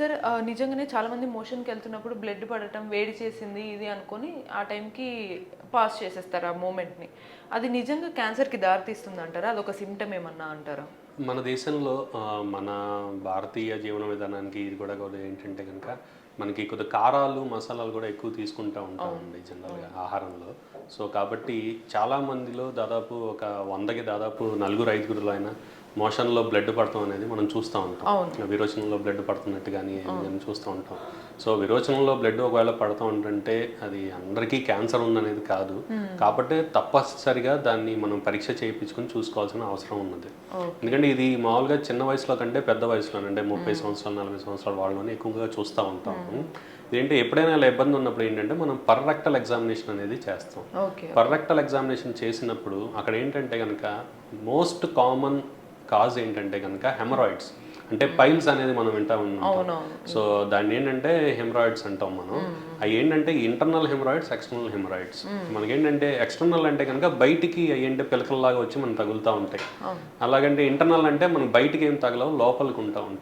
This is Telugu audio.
సార్ నిజంగానే చాలా మంది మోషన్కి వెళ్తున్నప్పుడు బ్లడ్ పడటం వేడి చేసింది ఇది అనుకొని ఆ టైంకి పాస్ చేసేస్తారు ఆ మూమెంట్ని. అది నిజంగా క్యాన్సర్కి దారితీస్తుంది అంటారా అదొక సిమ్టమ్ ఏమన్నా అంటారా? మన దేశంలో మన భారతీయ జీవన విధానానికి ఇది కూడా కూడా ఏంటంటే కనుక మనకి కొద్ది కారాలు మసాలాలు కూడా ఎక్కువ తీసుకుంటూ ఉంటామండి జనరల్గా ఆహారంలో. సో కాబట్టి చాలా మందిలో దాదాపు ఒక వందకి దాదాపు నలుగురు ఐదుగురులో అయినా మోషన్లో బ్లడ్ పడతాం అనేది మనం చూస్తూ ఉంటాం. విరోచనంలో బ్లడ్ పడుతున్నట్టు కానీ చూస్తూ ఉంటాం. సో విరోచనంలో బ్లడ్ ఒకవేళ పడతా ఉంటుంటే అది అందరికీ క్యాన్సర్ ఉందనేది కాదు. కాబట్టి తప్పనిసరిగా దాన్ని మనం పరీక్ష చేయించుకొని చూసుకోవాల్సిన అవసరం ఉన్నది. ఎందుకంటే ఇది మామూలుగా చిన్న వయసులో కంటే పెద్ద వయసులో అంటే ముప్పై సంవత్సరాలు నలభై సంవత్సరాల వాళ్ళలోనే ఎక్కువగా చూస్తూ ఉంటాము ఇదేంటి ఎప్పుడైనా ఇలా ఇబ్బంది ఉన్నప్పుడు ఏంటంటే మనం పర్రెక్టల్ ఎగ్జామినేషన్ అనేది చేస్తాం. పర్రెక్టల్ ఎగ్జామినేషన్ చేసినప్పుడు అక్కడ ఏంటంటే కనుక మోస్ట్ కామన్ కాజ్ ఏంటంటే కనుక హెమరాయిడ్స్. అంటే పైల్స్ అనేది మనం వింటా ఉన్నాం సో దాన్ని ఏంటంటే హెమరాయిడ్స్ అంటాం మనం. అవి ఏంటంటే ఇంటర్నల్ హెమరాయిడ్స్ ఎక్స్టర్నల్ హెమరాయిడ్స్. మనకేంటంటే ఎక్స్టర్నల్ అంటే కనుక బయటికి అవి ఏంటంటే పిలకల్లాగా వచ్చి మనం తగులుతూ ఉంటాయి. అలాగంటే ఇంటర్నల్ అంటే మనం బయటికి ఏం తగలవు లోపలికి ఉంటా ఉంటాయి.